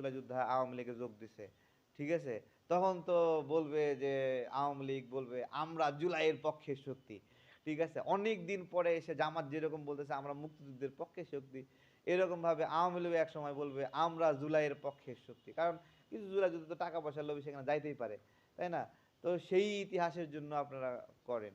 জুলাই যোদ্ধা আওয়ামী লীগে যোগ দিছে, ঠিক আছে? তখন তো বলবে যে আওয়ামী লীগ বলবে, আমরা জুলাইয়ের পক্ষে শক্তি। ঠিক আছে? অনেক দিন পরে এসে জামাত যেরকম বলতেছে, আমরা মুক্তিযুদ্ধের পক্ষে শক্তি। এরকম ভাবে আওয়ামী লীগ এক সময় বলবে, আমরা জুলাইয়ের পক্ষে শক্তি। কারণ কিছু জুলাই যুদ্ধ তো টাকা পয়সার লোভে সেখানে যাইতেই পারে, তাই না? তো সেই ইতিহাসের জন্য আপনারা করেন।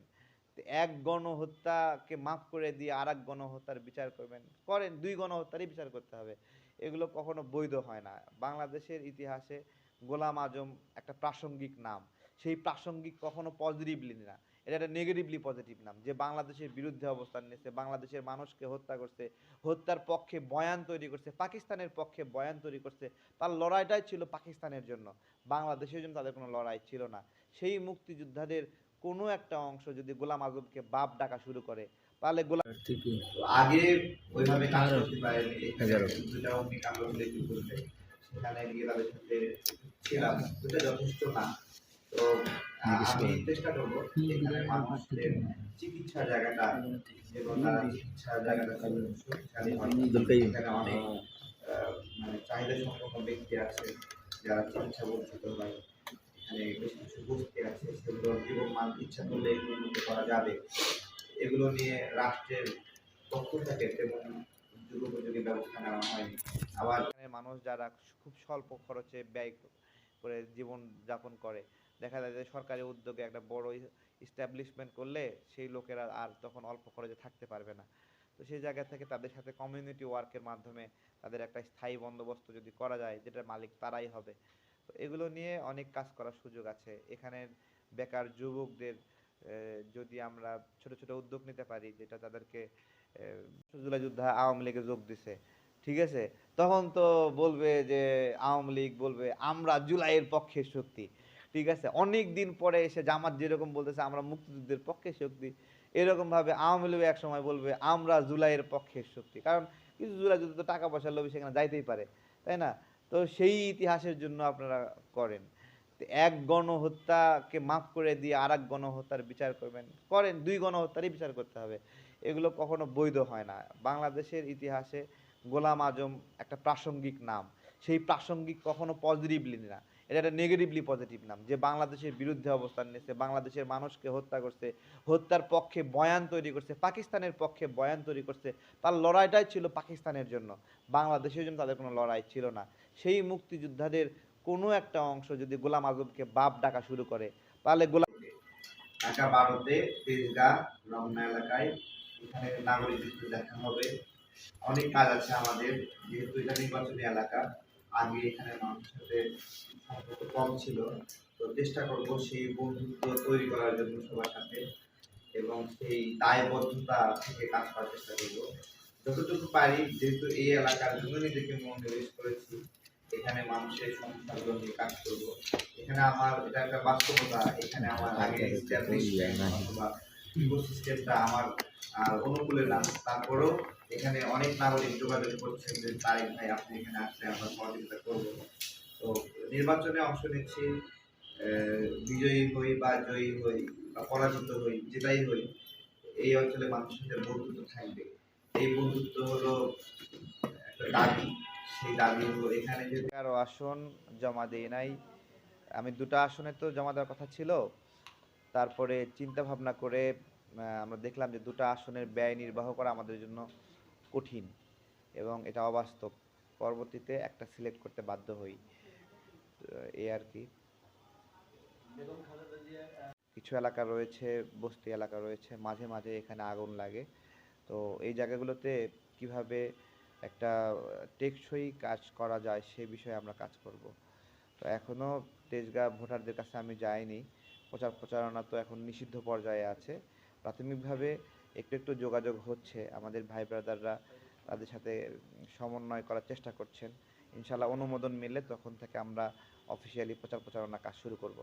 এক গণহত্যাকে মাফ করে দিয়ে আর এক গণহত্যার বিচার করবেন, করেন, দুই গণহত্যারই বিচার করতে হবে। এগুলো কখনো বৈধ হয় না। বাংলাদেশের ইতিহাসে গোলাম আজম একটা প্রাসঙ্গিক নাম। সেই প্রাসঙ্গিক কখনো পজিটিভলি না। এটা একটা নেগেটিভলি পজিটিভ নাম যে বাংলাদেশের বিরুদ্ধে অবস্থান নিয়েছে, বাংলাদেশের মানুষকে হত্যা করছে, হত্যার পক্ষে বয়ান তৈরি করছে, পাকিস্তানের পক্ষে বয়ান তৈরি করছে। তার লড়াইটাই ছিল পাকিস্তানের জন্য। বাংলাদেশের জন্য তাদের কোনো লড়াই ছিল না। সেই মুক্তিযোদ্ধাদের কোনো একটা অংশ যদি গোলাম আজমকে বাপ ডাকা শুরু করে তাহলে গোলাম আগে ওইভাবে কাজ করতে পারেনি সেখানে গিয়ে তাদের সাথে ছিলাম ওটা যথেষ্ট না। তো আমি চেষ্টা করব এখানে মানুষদের চিকিৎসার জায়গাটা এবং তারা চিকিৎসার জায়গাটা অনেক আহ, মানে চাহিদা সম্পন্ন ব্যক্তি আছে যারা চিকিৎসা বঞ্চিত হয়। বেশ কিছু আছে। সেগুলো ইচ্ছা করলে উন্নত করা যাবে। এগুলো নিয়ে রাষ্ট্রের যুগোপযোগী ব্যবস্থা নেওয়া হয়নি। আবার মানুষ যারা খুব স্বল্প খরচে ব্যয় করে জীবন যাপন করে, দেখা যায় যে সরকারি উদ্যোগে একটা বড় ইস্টাবলিশমেন্ট করলে সেই লোকেরা আর তখন অল্প খরচে থাকতে পারবে না। তো সেই জায়গা থেকে তাদের সাথে কমিউনিটি ওয়ার্কের মাধ্যমে তাদের একটা স্থায়ী বন্দোবস্ত যদি করা যায়, যেটার মালিক তারাই হবে। এগুলো নিয়ে অনেক কাজ করার সুযোগ আছে। এখানে বেকার যুবকদের যদি আমরা ছোট ছোট উদ্যোগ নিতে পারি, যেটা তাদেরকে জুলাই যোদ্ধা আওয়ামী লীগে যোগ দিছে, ঠিক আছে? তখন তো বলবে যে আওয়ামী লীগ বলবে, আমরা জুলাইয়ের পক্ষে শক্তি। ঠিক আছে? অনেক দিন পরে এসে জামাত যেরকম বলতেছে, আমরা মুক্তিযুদ্ধের পক্ষে শক্তি। এরকম ভাবে আওয়ামী লীগ এক সময় বলবে, আমরা জুলাইয়ের পক্ষে শক্তি। কারণ কিছু জুলাই যুদ্ধ তো টাকা পয়সার লোভে সেখানে যাইতেই পারে, তাই না? তো সেই ইতিহাসের জন্য আপনারা করেন। এক গণহত্যাকে মাফ করে দিয়ে আর এক গণহত্যার বিচার করবেন, করেন, দুই গণহত্যারই বিচার করতে হবে। এগুলো কখনো বৈধ হয় না। বাংলাদেশের ইতিহাসে গোলাম আজম একটা প্রাসঙ্গিক নাম। সেই প্রাসঙ্গিক কখনো পজিটিভলি না। এটা একটা নেগেটিভলি পজিটিভ নাম, যে বাংলাদেশের বিরুদ্ধে অবস্থান নিয়েছে, বাংলাদেশের মানুষকে হত্যা করছে, হত্যার পক্ষে বয়ান তৈরি করছে, পাকিস্তানের পক্ষে বয়ান তৈরি করছে, তার লড়াইটাই ছিল পাকিস্তানের জন্য। বাংলাদেশের জন্য তাদের কোনো লড়াই ছিল না। সেই মুক্তিযোদ্ধাদের কোনো একটা অংশ যদি গোলাম আজমকে বাপ ডাকা শুরু করে, তাহলে গোলাম ঢাকা বারোতে তেজগাঁ এলাকায় এখানে নাগরিকত্ব দেখা হবে। অনেক কাজ আছে আমাদের, যেহেতু এটা নির্বাচনী এলাকা। আগে এখানে মানুষের সাথে সম্পর্ক কম ছিল। তো চেষ্টা করব সেই বন্ধুত্ব তৈরি করার জন্য সবার সাথে এবং সেই দায়বদ্ধতা থেকে কাজ করার চেষ্টা করব। যতটুকু পারি যেহেতু এই এলাকার জন্য নিজেকে মনোনিবেশ করেছি এখানে মানুষের সমস্যাগুলো নিয়ে কাজ করব। এখানে আমার এটা একটা বাস্তবতা এখানে আমার আগে অথবা ইকোসিস্টেমটা আমার অনুকূলে না তারপরেও এখানে অনেক নাগরিক যোগাযোগ করছেন যে তারিক ভাই, আপনি এখানে আসলে আমরা সহযোগিতা করব। তো নির্বাচনে অংশ নিচ্ছি বিজয়ী হই বা জয়ী হই বা পরাজিত হই যেটাই হই, এই অঞ্চলে মানুষের সাথে বন্ধুত্ব থাকবে। এই বন্ধুত্ব হলো একটা দাবি। সেই দাবি হলো এখানে যে আসন জমা দেই নাই। আমি দুটো আসনে তো জমা দেওয়ার কথা ছিল। তারপরে চিন্তা ভাবনা করে আমরা দেখলাম যে দুটো আসনের ব্যয় নির্বাহ করা আমাদের জন্য কঠিন এবং এটা অবাস্তব। পরবর্তীতে একটা সিলেক্ট করতে বাধ্য হই। এই আর কি। কিছু এলাকা রয়েছে, বস্তি এলাকা রয়েছে, মাঝে মাঝে এখানে আগুন লাগে। তো এই জায়গাগুলোতে কীভাবে একটা টেকসই কাজ করা যায় সে বিষয়ে আমরা কাজ করব। তো এখনও তেজগাঁ ভোটারদের কাছে আমি যাইনি। প্রচার প্রচারণা তো এখন নিষিদ্ধ পর্যায়ে আছে। প্রাথমিকভাবে একটু একটু যোগাযোগ হচ্ছে। আমাদের ভাই ব্রাদাররা তাদের সাথে সমন্বয় করার চেষ্টা করছেন। ইনশাল্লাহ অনুমোদন মিললে তখন থেকে আমরা অফিসিয়ালি প্রচার প্রচারণা কাজ শুরু করব।